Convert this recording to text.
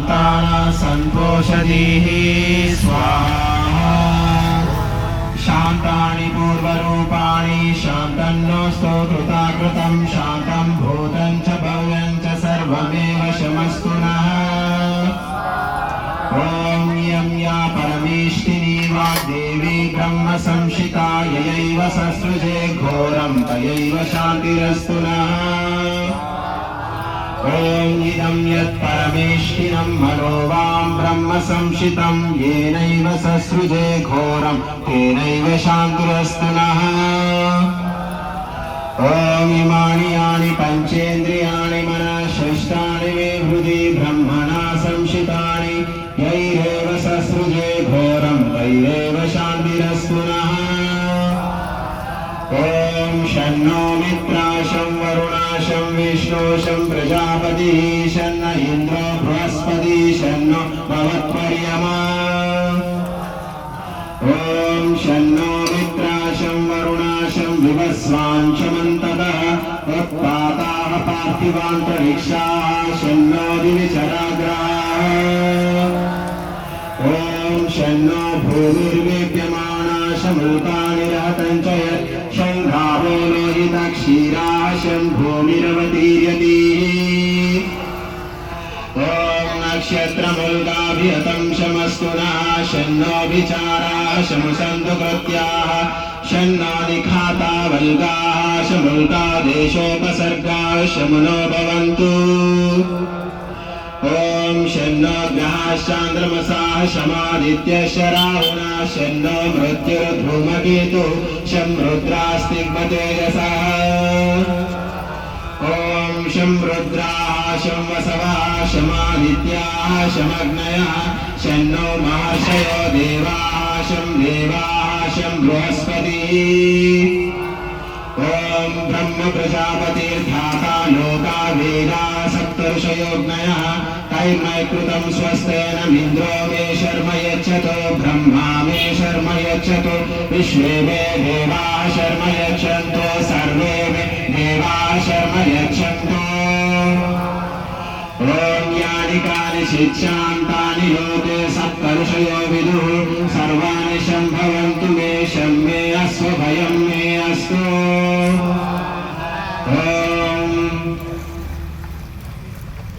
शान्ताः सन्तोषधीः स्वाहा शान्तानि पूर्वरूपाणि शान्तन्नोऽस्तु कृताकृतं शान्तं भूतं च भव्यं च सर्वमेव शमस्तु नः ॐ यं या परमेष्टिनी वाग्देवी ब्रह्म संशिता ययैव ससृजे घोरं तयैव शान्तिरस्तु नः ॐ इदं यत् परमेष्टिनं मनो वां ब्रह्म संशितं येनैव ससृजे घोरं तेनैव शान्तिरस्तु नः ॐ इमानि यानि पञ्चेन्द्रियाणि मनःशिष्टानि मे हृदि ब्रह्मणा संशितानि यैरेव ससृजे घोरं तैरेव शान्तिरस्तु नः ॐ शन्नो मित्राशं वरुणाशं विष्णोशं प्रजापतिः शन्न इन्द्रो बृहस्पति शन्नो भवत्पर्यमा ॐ शन्नो मित्राशं वरुणाशं विवस्वाञ्चमन्ततः उत्पाताः पार्थिवान्तरिक्षाः शन्नो दिविचराग्राः ॐ शन्नो भूमिर्वेप्यमाना शमूतानि लोहितक्षीराः शं भूमिरवतीर्यति ॐ नक्षत्रमुल्काभिहतं शमस्तु नः शन्नो विचाराः शमुसन्तु कृत्याः शन्नो निखाता वल्गाः शमुल्का देशोपसर्गाः शमुनो भवन्तु ॐ शन्नो ग्रहाश्चान्द्रमसाः शमादित्यशरावणा शन्नो मृत्युर्धूमकेतु शं रुद्रास्तिग्मतेजसः ॐ शं रुद्राः शं वसवः शमादित्याः शमग्नयः शन्नो महर्षयो देवाः शं देवाः शं बृहस्पतिः ॐ ब्रह्म प्रजापतिर्धाता लोका वेदा सप्तर्षयोग्नयः तैर्मय कृतं स्वस्तेनमिन्द्रो मे शर्म यच्छतो ब्रह्मा मे शर्म यच्छतो विश्वे मे देवाः शर्म यच्छन्तो सर्वे मे देवाः शर्म यच्छन्तो ॐ यानि कानि शिक्षान्तानि लोके सप्तर्षयो विदुः